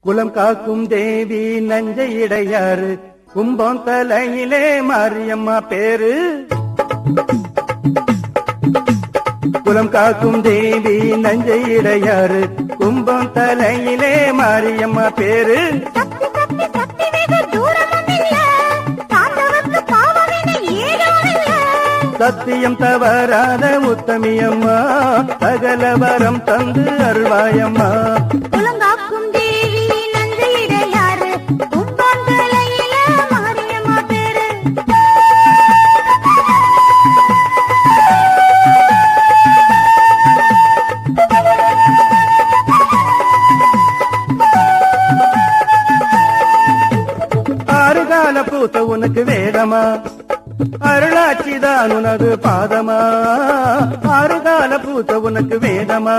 குலம் காக்கும் தேவி நஞ்சை இடையாறு. கும்பம் தலையிலே மாரியம்மா பேரு. குலம் காக்கும் தேவி நஞ்சை இடையாறு. கும்பம் தலையிலே மாரியம்மா பேரு. சத்தியம் தவறாத உத்தமியம்மா. சகல வரம் தந்து அருள்வாயம்மா. பூச உனக்கு வேதமா அருளாட்சிதான் உனது பாதமா? ஆறு கால பூச உனக்கு வேதமா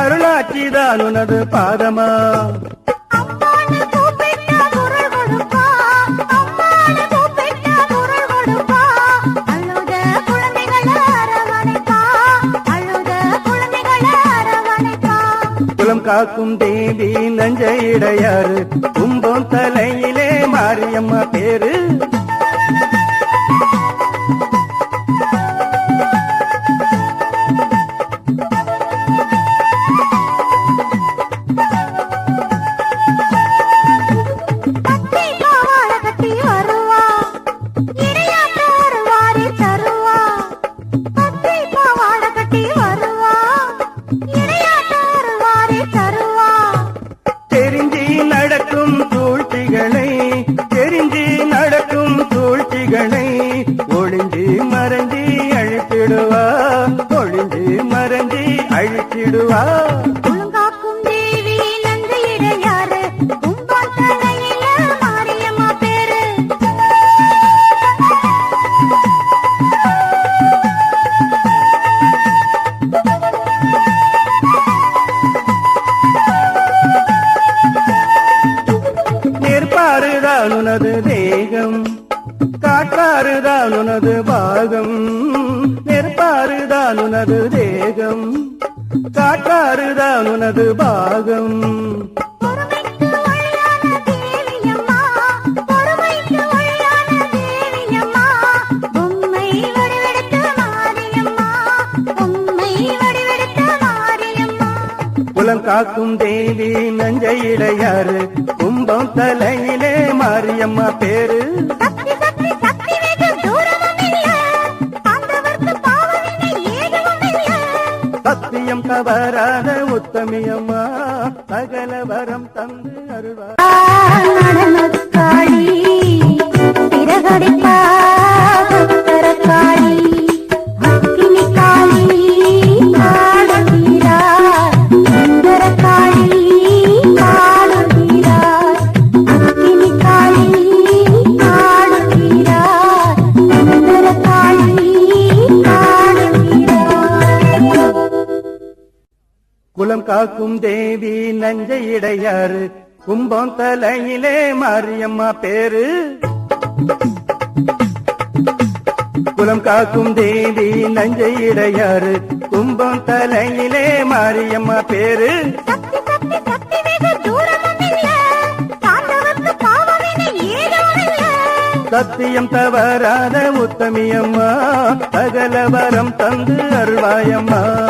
அருளாட்சிதான் உனது பாதமா? குலம் காக்கும் தேவி நஞ்சை இடையாறு. கும்பம் அழித்திடுவா குழுங்காக்கும் தேவி பேரு. நெற்பாறுதான் உனது தேகம் காற்றாறுதான் உனது பாகம். நெற்பாறுதான் உனது தேகம் காற்றாறுதான் உனது பாகம். பொறுமைக்கு காக்கும் தேவி நஞ்சை இடையாறு கும்பம் தலையிலே மாரியம்மா பேரு. சத்தியம் தவறாத உத்தமியம்மா சகல வரம் தந்து அருள்வார். நடனக்காளி சிறகடிப்பா குலம் காக்கும் தேவி நஞ்சை இடையாறு. கும்பம் தலையிலே மாரியம்மா பேரு. குலம் காக்கும் தேவி நஞ்சை இடையாறு. கும்பம் தலையிலே மாரியம்மா பேரு. சத்தியம் தவறாத உத்தமியம்மா. சகல வரம் தந்து அருள்வாயம்மா.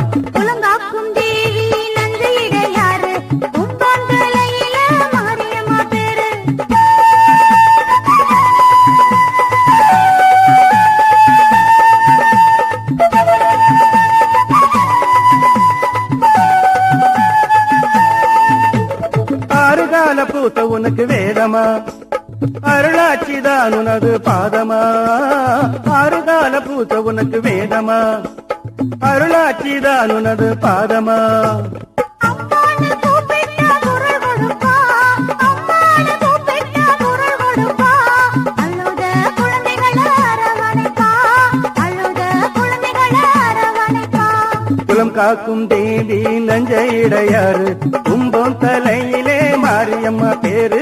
உனக்கு வேதமா? அருளாட்சிதான் உனது பாதமா? ஆறு கால பூச உனக்கு வேதமா? அருளாட்சிதான் உனது பாதமா? குலம் காக்கும் தேவி நஞ்சை இடையாறு. கும்பம் தலையிலே மாரியம்மா பேரு.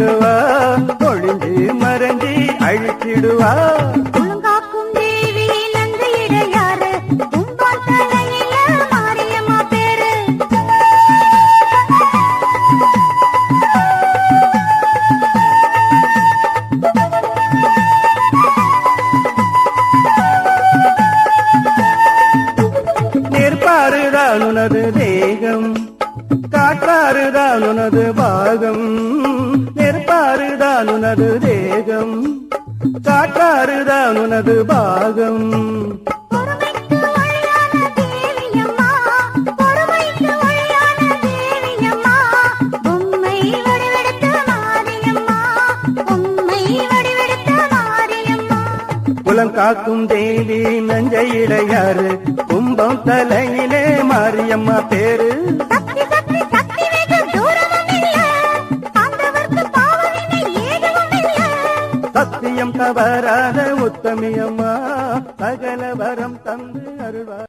அழிச்சிடுவா ஒழிஞ்சு மறைஞ்சி அழிச்சிடுவா. காற்றுதான் உனது தேகம் காற்றாறுதான் உனது பாகம். நெருப்பாறுதான் உனது தேகம். காற்றாறுதான் உனது பாகம். குலம் காக்கும் தேவி நஞ்சையிடையாறு கும்பம் தலையிலே மாரியம்மா பேரு. தவறாத உத்தமியம்மா சகல வரம் தந்து அருள்வார்.